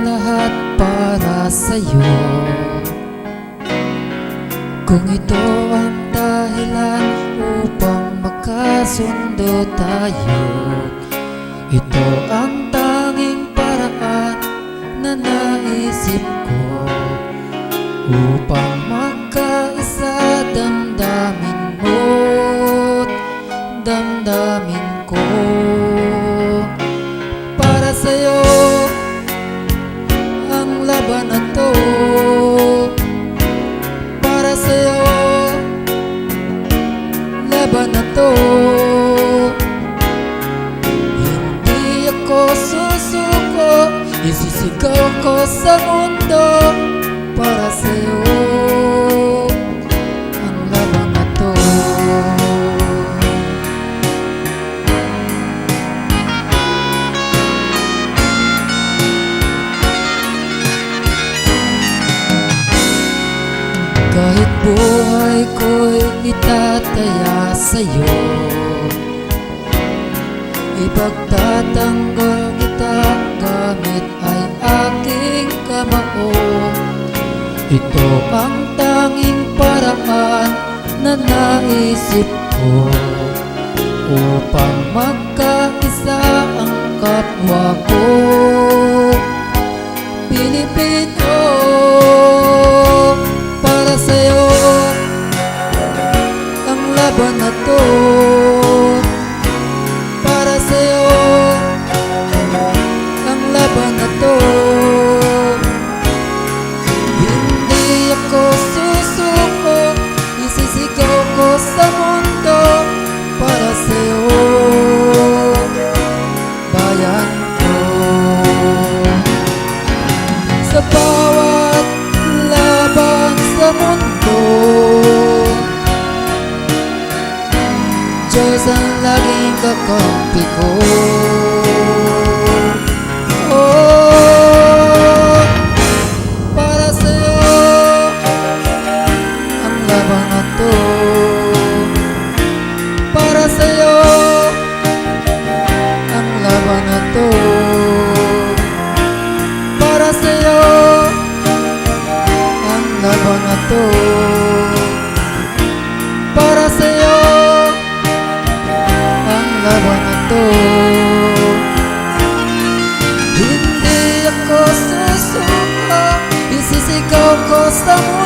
Lahat para sa'yo. Kung ito ang dahilan upang magkasundo tayo Ito ang tanging paraan na naisip ko Upang magkaisa damdamin mo't damdamin ko. Para sa'yo laban na to. Para sa'yo laban na to. Hindi ako susuko Isisigaw ko sa mundo. Para sa'yo Kahit buhay ko'y itataya sa'yo Ipagtatanggol kita gamit ay aking kamao. Ito ang tanging paraan na naisip ko Upang magkaisa ang kapwa ko Laban na to Para sa'yo. Ang laban na to Hindi ako susuko Isisigaw ko sa mundo Para sa'yo. Bayan ko. Sa bawat laban sa mundo laging kakampi ko larawan na to Hindi ako susuko Isisigaw ko sa mga